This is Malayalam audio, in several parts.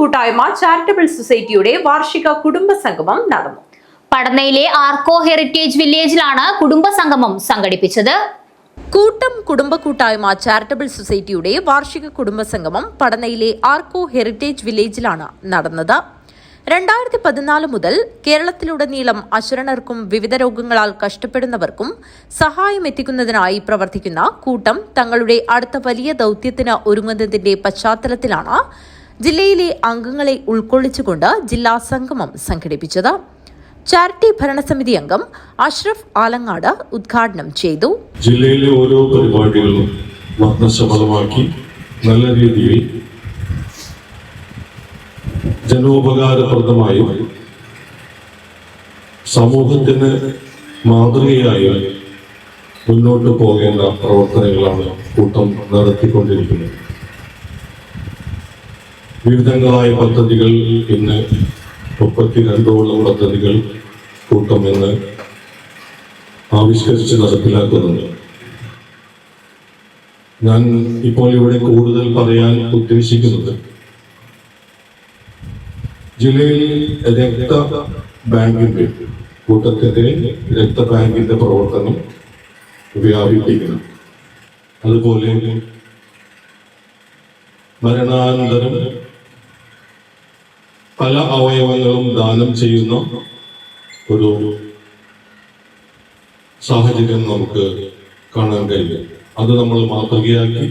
കൂട്ടായ്മ ചാരിറ്റബിൾ സൊസൈറ്റിയുടെ വാർഷിക കുടുംബ സംഗമം നടന്നു. പടനയിലെ ആർക്കോ ഹെറിറ്റേജ് വില്ലേജിലാണ് കുടുംബസംഗമം സംഘടിപ്പിച്ചത്. കൂട്ടം കുടുംബ കൂട്ടായ്മ ചാരിറ്റബിൾ സൊസൈറ്റിയുടെ വാർഷിക കുടുംബ സംഗമം പടനയിലെ ആർക്കോ ഹെറിറ്റേജ് വില്ലേജിലാണ് നടന്നത്. രണ്ടായിരത്തി പതിനാല് മുതൽ കേരളത്തിലുടനീളം അശരണർക്കും വിവിധ രോഗങ്ങളാൽ കഷ്ടപ്പെടുന്നവർക്കും സഹായം എത്തിക്കുന്നതിനായി പ്രവർത്തിക്കുന്ന കൂട്ടം തങ്ങളുടെ അടുത്ത വലിയ ദൌത്യത്തിന് ഒരുങ്ങുന്നതിന്റെ പശ്ചാത്തലത്തിലാണ് ജില്ലയിലെ അംഗങ്ങളെ ഉൾക്കൊള്ളിച്ചുകൊണ്ട് ജില്ലാ സംഗമം സംഘടിപ്പിച്ചത്. ചാരിറ്റി ഭരണസമിതി അംഗം അഷ്റഫ് ആലങ്ങാട് ഉദ്ഘാടനം ചെയ്തു. ജില്ലയിലെ ഓരോ പരിപാടികളും നല്ല രീതിയിൽ ജനോപകാരപ്രദമായും സമൂഹത്തിന് മാതൃകയായും മുന്നോട്ട് പോകേണ്ട പ്രവർത്തനങ്ങളാണ് കൂട്ടം നടത്തിക്കൊണ്ടിരിക്കുന്നത്. വിവിധങ്ങളായ പദ്ധതികൾ ഇന്ന് മുപ്പത്തിരണ്ടോളം പദ്ധതികൾ കൂട്ടം ഇന്ന് ആവിഷ്കരിച്ച് നടപ്പിലാക്കുന്നുണ്ട്. ഞാൻ ഇപ്പോൾ ഇവിടെ കൂടുതൽ പറയാൻ ഉദ്ദേശിക്കുന്നത് ജില്ലയിൽ രക്ത ബാങ്കിന്റെ കൂട്ടത്തിന്റെ രക്തബാങ്കിന്റെ പ്രവർത്തനം വ്യാപിപ്പിക്കണം. അതുപോലെ മരണാനന്തരം പല അവയവങ്ങളും ദാനം ചെയ്യുന്ന ഒരു സാഹചര്യം നമുക്ക് കാണാൻ കഴിയും. അത് നമ്മൾ മാതൃകയാക്കി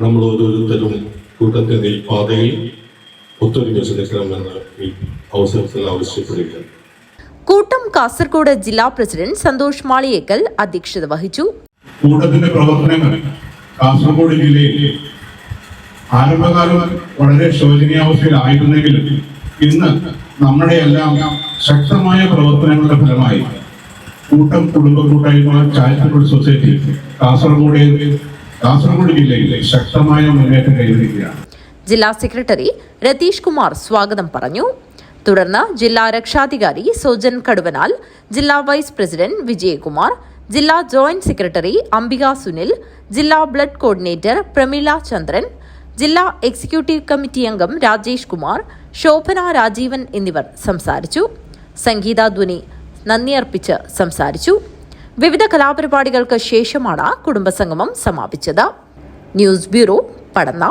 നമ്മൾ ഓരോരുത്തരും കൂട്ടത്തെ ഈ പാതയിൽ ഒത്തൊരുമിച്ച് നിൽക്കണമെന്ന് ഈ അവസരത്തിൽ ആവശ്യപ്പെടുകയാണ്. കൂട്ടം കാസർഗോഡ് ജില്ലാ പ്രസിഡന്റ് സന്തോഷ് മാളിയേക്കൽ അധ്യക്ഷത വഹിച്ചു. കൂട്ടത്തിന്റെ പ്രവർത്തനങ്ങൾ കാസർഗോഡ് ജില്ലയിൽ ആരംഭകാലം വളരെ ശോചനീയാവസ്ഥയിലായിരുന്നെങ്കിലും ഇന്ന് നമ്മുടെ എല്ലാം ശക്തമായ പ്രവർത്തനങ്ങളുടെ ഫലമായി കൂട്ടം കുടുംബ കൂട്ടായ്മ ചാരിറ്റബിൾ സൊസൈറ്റി കാസർഗോഡ് കാസർഗോഡ് ജില്ലയിൽ ശക്തമായ മുന്നേറ്റം കൈവരിക്കുകയാണ്. ജില്ലാ സെക്രട്ടറി രതീഷ് കുമാർ സ്വാഗതം പറഞ്ഞു. തുടർന്ന് ജില്ലാ രക്ഷാധികാരി സോജൻ കടുവനാൽ ജില്ലാ വൈസ് പ്രസിഡന്റ് വിജയകുമാർ ജില്ലാ ജോയിന്റ് സെക്രട്ടറി അംബിക സുനിൽ ജില്ലാ ബ്ലഡ് കോർഡിനേറ്റർ പ്രമീള ചന്ദ്രൻ ജില്ലാ എക്സിക്യൂട്ടീവ് കമ്മിറ്റി അംഗം രാജേഷ് കുമാർ ശോഭന രാജീവൻ എന്നിവർ സംസാരിച്ചു. സംഗീത ധ്വനി നന്ദി അർപ്പിച്ച് സംസാരിച്ചു. വിവിധ കലാപരിപാടികൾക്ക് ശേഷമാണ് കുടുംബസംഗമം സമാപിച്ചത്. News bureau Padanna.